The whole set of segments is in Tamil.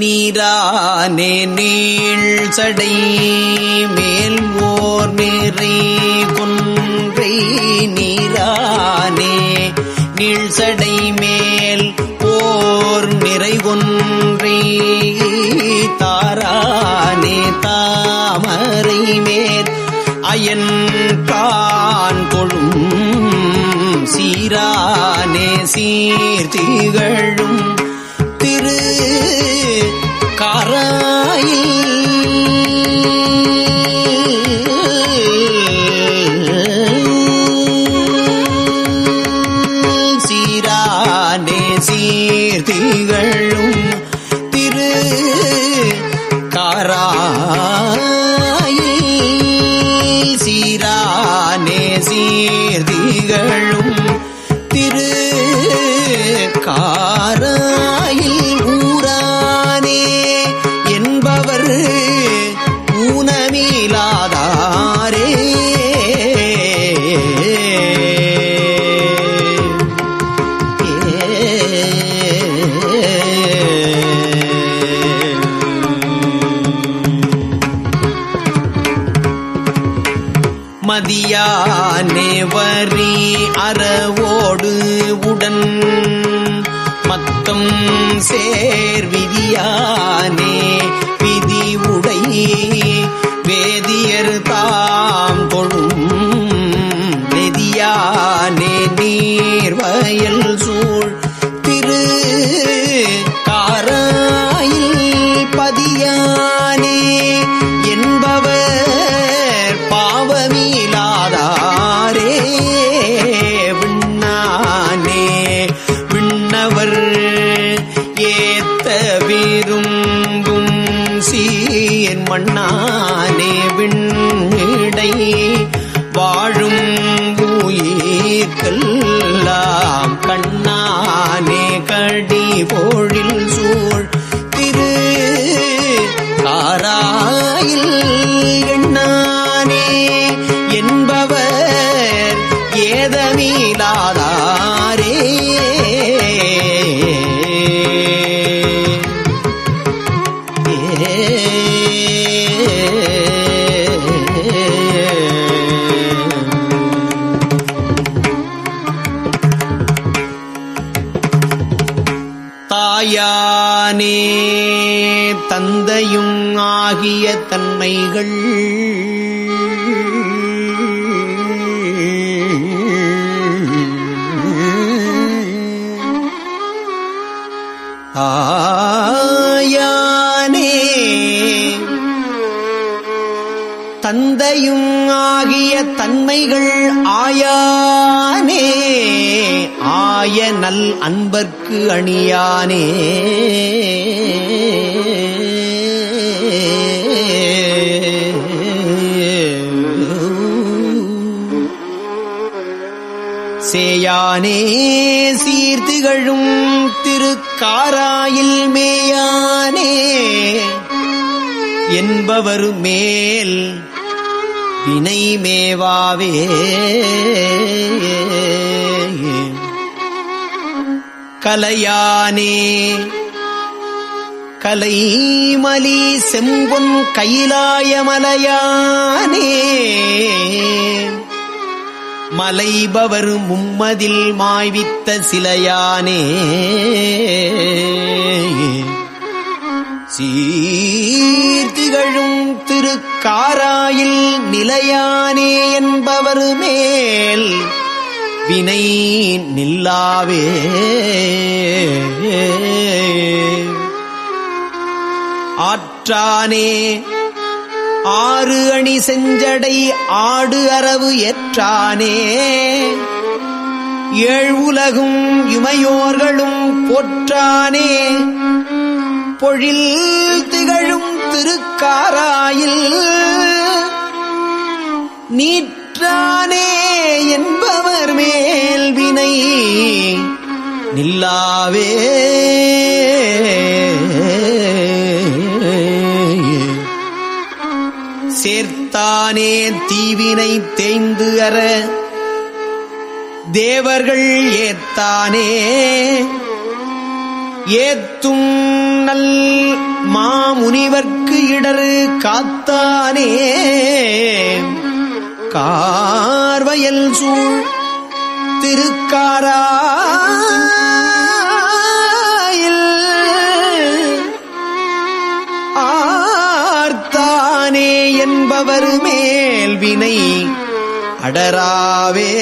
நீரானே நீள் சடை மேல் ஓர் நிறை குன்றை நீரானே நீள் சடை மேல் ஓர் நிறை கொன்றை தாரானே தாமரை மேல் அயன் கான் கொழும் சீரானே சீர்த்திகள் சீர்த்திகழும் மதியானே வரி அறவோடு உடன் மத்தம் சேர் விதியானே விதி உடை வேதியர் தாம் தொழும் நெதியானே நீர்வயல் என் மண்ணா? தாயானே தந்தையும் ஆகிய தன்மைகள். ஆயானே தந்தையும் ஆகிய தன்மைகள் ஆயா. ஆய நல் அன்பர்க்கு அணியானே. சேயானே சீர்த்திகழும் திருக்காராயில் மேயானே. என்பவர் மேல் வினை மேவாவே கலையானே. கலைமலி செம்பொன் கைலாயமலையானே மலைபவர் மும்மதில் மாய்வித்த சிலையானே. சீர்த்திகழும் திருக்காராயில் நிலையானே என்பவர் மேல் வினை நில்லாவே. ஆற்றானே ஆறு அணி செஞ்சடை ஆடு அரவு ஏற்றானே. ஏழ்வுலகும் இமையோர்களும் போற்றானே. பொழில் திகழும் திருக்காராயில் நீட் தானே என்பவர் மேல் வினை நில்லாவே. சேர்த்தானே தீவினை தேய்ந்து அற. தேவர்கள் ஏத்தானே. ஏத்தும் நல் காத்தானே. கார்வயல் சூழ் திருக்காராயில் ஆர்த்தானே என்பவர் மேல் வினை அடராவே.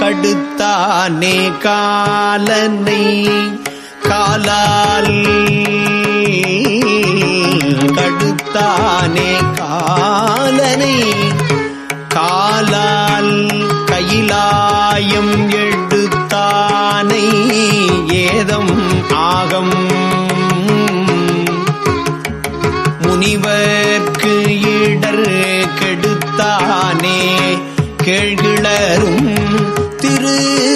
கடுத்தானே காலனை காலால் கடுத்தானே காலனை. காலால் கையிலாயம் எடுத்தானை ஏதம் ஆகம். முனிவர்க்கு இடர் கெடுத்தானே. கேழ்கிளரும் திரு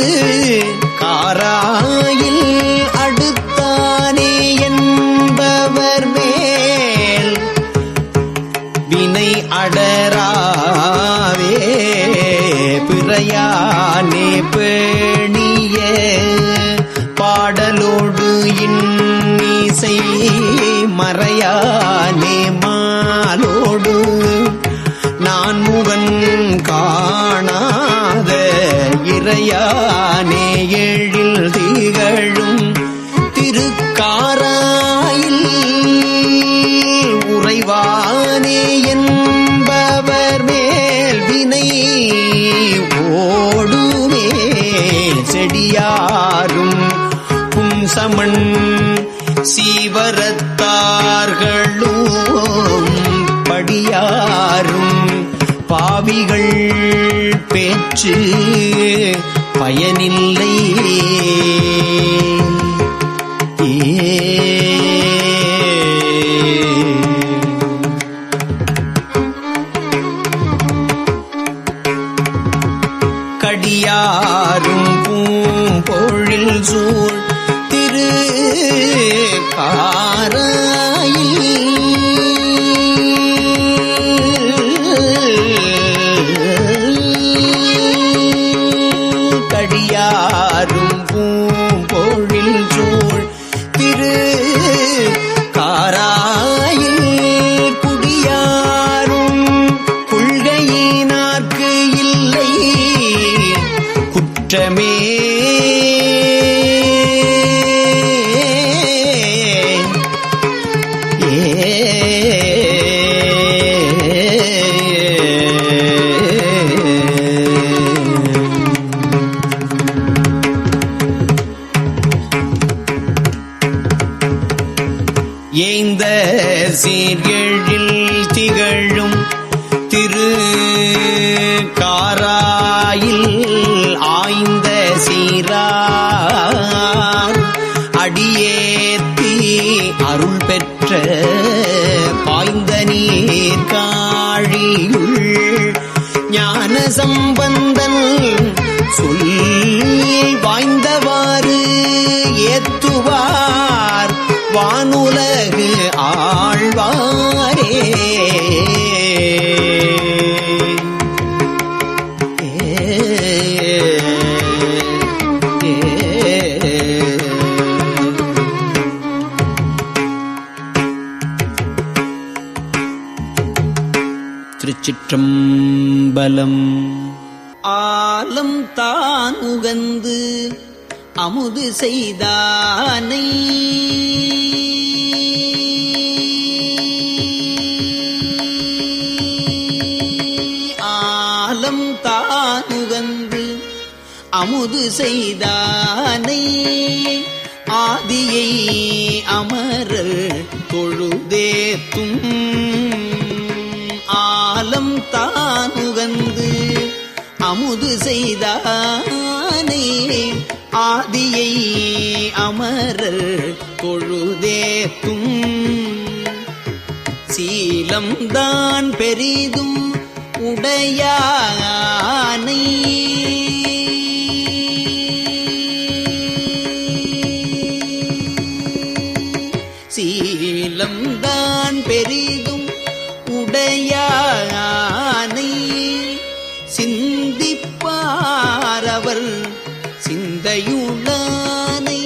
சீவரத்தார்களும் படியாரும் பாவிகள் பேச்சு பயனில்லை. Oh. ஏந்த சீர்கேழில் திகழும் திரு காராயில் ஆய்ந்த சீரா அடியேத்தி அருள் பெற்ற பாய்ந்த நீர் காழியுள் ஞான சம்பந்தன் சொல் ஆழ்வாரே. திருச்சிற்றம்பலம். ஆலம் தான் உகந்து அமுது செய்தானை. செய்தானை. ஆதியை அமரர் தொழுதேத்தும் ஆலம் தான் உகந்து அமுது செய்தானே. ஆதியை அமரர் தொழுதேத்தும் சீலம்தான் பெரிதும் உடையானை. உள்ளானை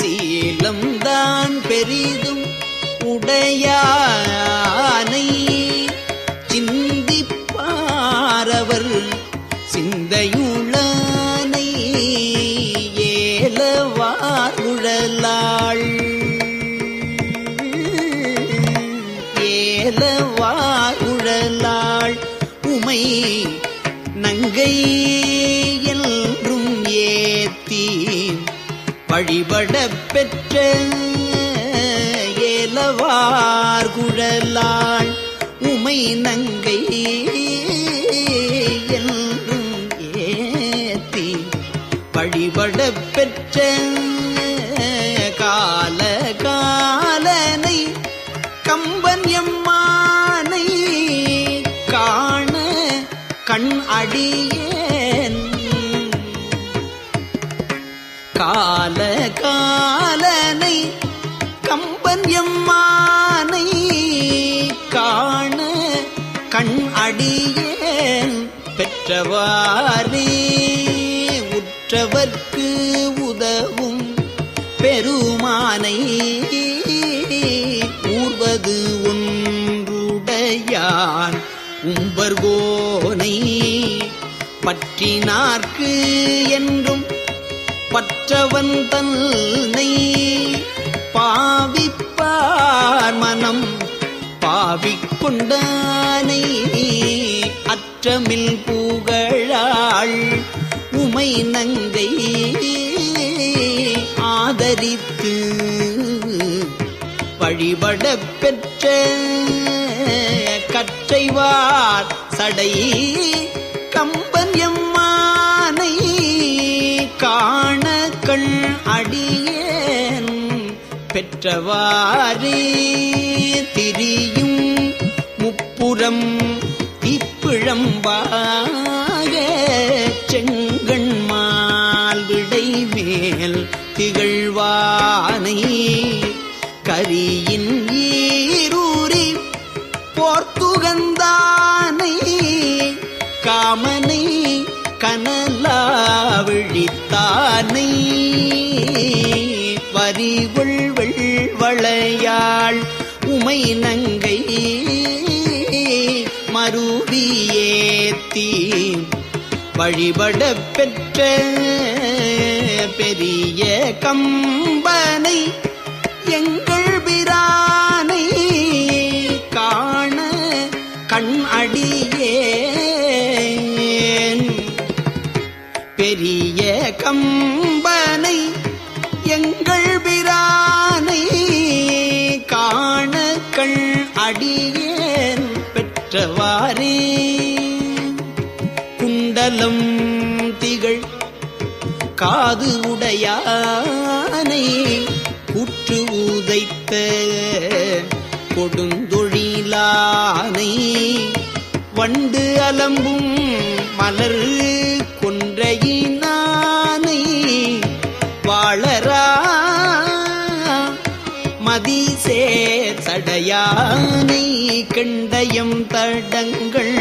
சீலம் தான் பெரிதும் உடையா பெற்ற ஏலவார் குழலாள் உமை நங்கை ஒன்றுடையான் உம்பர்கோனை பற்றினார்க்கு என்றும் பற்றவன் தன்னை பாவிப்பார் மனம். பாவிக்கொண்டானை அற்றமில் புகழாள் உமை நங்கை ஆதரித்து வழிபட பெற்ற செய்வார் சடை கம்பன் எம்மானை காண கண் அடியேன் பெற்றவாரே திரியும் முப்புறம் இப்பிழம்பாக செங்கண் விடை மேல் திகழ்வானை கரியின் விழித்தானை வரிவுள் வெள்வளையாள் உமை நங்கை மருவியேத்தி வழிபட பெற்ற பெரிய கம்பனை எங்கள் பிரானை காண கண் அடியே பெரிய கம்பனை எங்கள் பிரானை காண கண் அடியேன் பெற்றவாரே குண்டலம் திகழ் காது உடையானை கூற்று உதைத்த கொடுந்தொழிலானை வண்டு அலம்பும் மலர் கொன்றையின் சடையானை கண்டயம் தடங்கள்.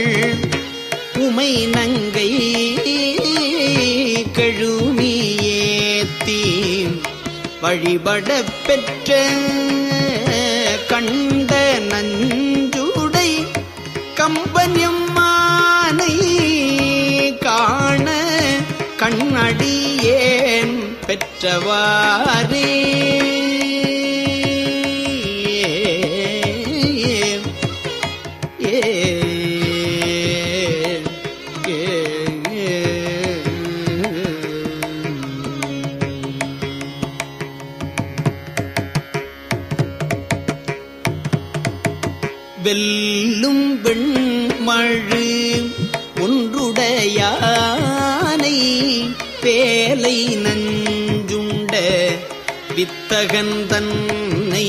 உமை நங்கை கழுமியேத்தி வழிபட பெற்ற கண்ட நஞ்சுடை கம்பன்யம்மானை காண கண்ணடியேன் பெற்றவாரே நஞ்சுண்ட வித்தகன் தன்னை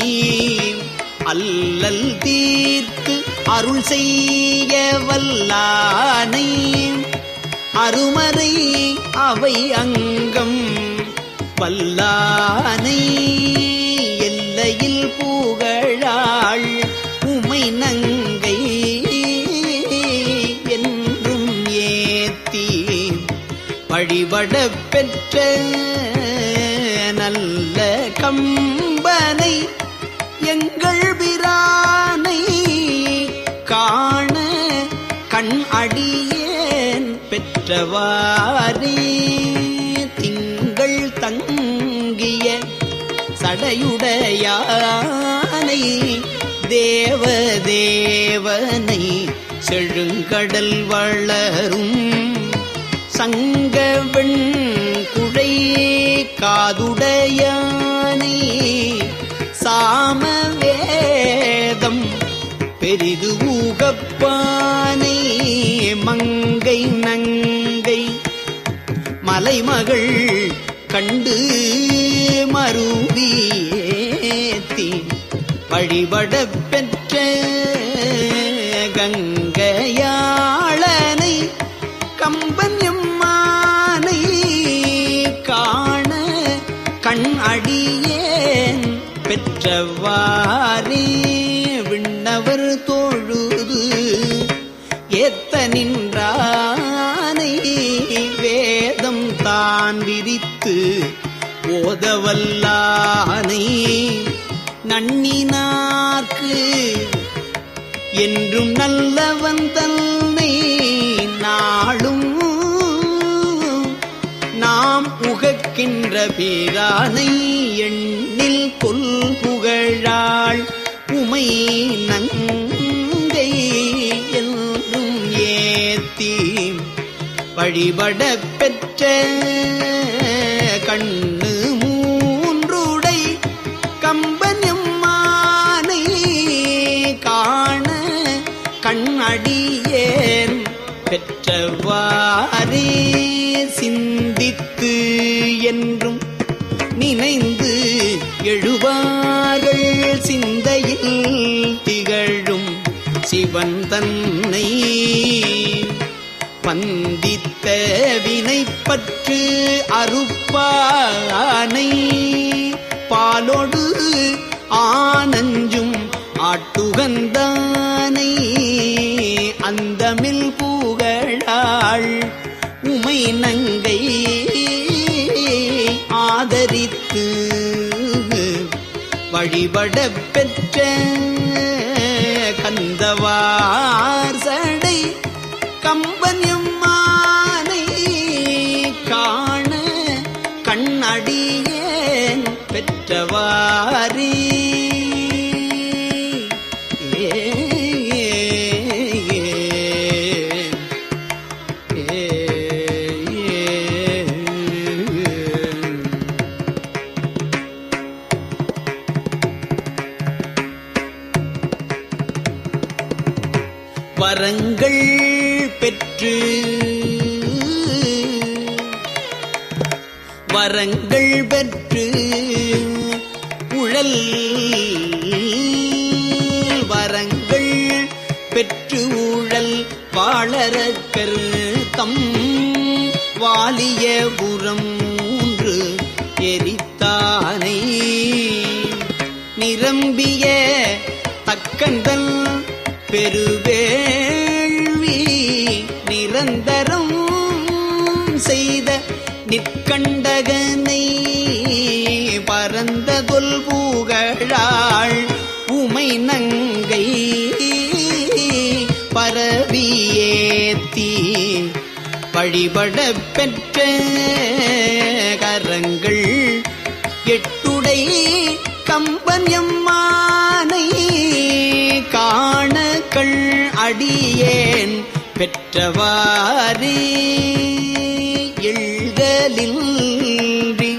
அல்லல் தீர்த்து அருள் செய்ய வல்லானை. அருமறை அவை அங்கம் வல்லானை எல்லையில் புகழாள் உமை நங்க வழிபட பெற்ற நல்ல கம்பனை எங்கள் பிரானை காண கண் அடியேன் பெற்றவாரே திங்கள் தங்கிய சடையுடையானை தேவதேவனை செழுங்கடல் வளரும் சங்கவெண் குழை காதுடையானை சாமவேதம் பெரிது ஊகப்பானை மங்கை நங்கை மலைமகள் கண்டு மருவியேத்தி வழிபட பெண் அடியேன். பெற்றவாரே விண்ணவர் தோழுது. ஏத்த நின்றானை வேதம் தான் விரித்து. ஓதவல்லானை நன்னினார்க்கு. என்றும் நல்லவன் தன் பேரானை எண்ணில் கொல் புகழாள். உமை நங்கை என்றும் ஏத்தி வழிபட பெற்ற கண்ணு மூன்றுடை. கம்பனம்மானை காண கண்ணடியேன் பெற்றவாரே சிவன் தன்னை பந்தித்த வினைப்பற்று அறுப்பானை பாலோடு ஆனஞ்சும் ஆட்டுகந்தானை அந்தமில் புகழாள் உமை நங்கை ஆதரித்து வழிபட பெற்ற கந்தவார் வரங்கள் பெற்று வரங்கள் பெற்று உழல் வரங்கள் பெற்று ஊழல் வாழறக்கர் தம் வாலிய புறம் மூன்று எரித்தானை நிரம்பிய தக்கந்தல் பெருவேள்வி செய்த நிற்கண்டகனை பரந்த தொல்பூகழாள் உமை நங்கை பரவியேத்தி. வழிபட பெற்ற கரங்கள் எட்டுடை கம்பன் எம்மானை காணக்கள் அடியேன் பெற்றவாரே எழுதலின்றி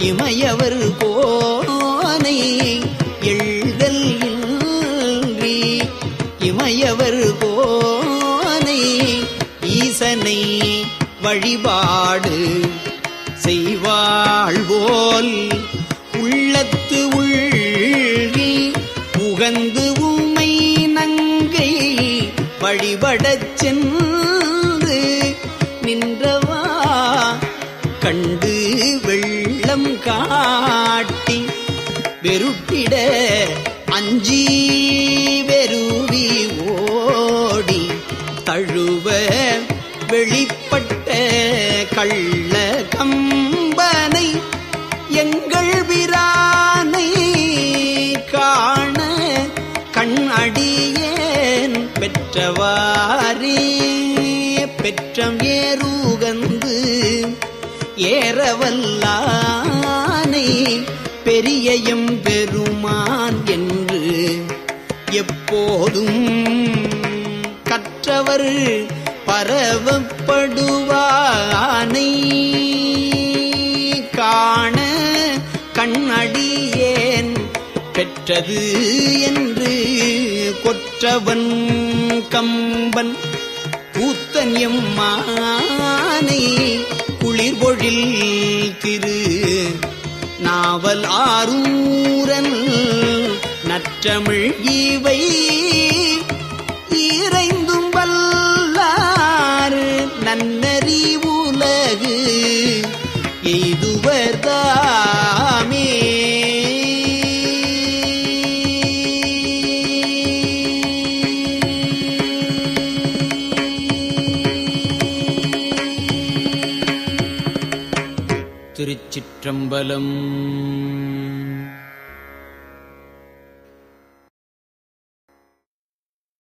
இமையவர் போனை எழுதல் இன்றி இமையவர் போனை ஈசனை வழிபாடு செய்வாழ்வோல் உள்ளத்து உள்ளி உகந்து உமை நங்கை வழிபடச் அஞ்சி வெறுவி ஓடி தழுவ வெளிப்பட்ட கள்ள கம்பனை எங்கள் விரானை காண கண் அடியேன் பெற்றவாரே பெற்றம் ஏறுகந்து ஏறவல்லானை பெரியயம் பெருமான் என் எப்போதும் கற்றவர் பரவப்படுவானை காண கண்ணடியேன் பெற்றது என்று கொற்றவன் கம்பன். கூத்தன் எம்மானை குளிர்பொழில் திரு நாவல் ஆரூரன் நற்றமிழ் ஈவை இறைந்தும் வல்லாறு நன்னறி உலகு எய்துவர்தாமே திருச்சிற்றம்பலம்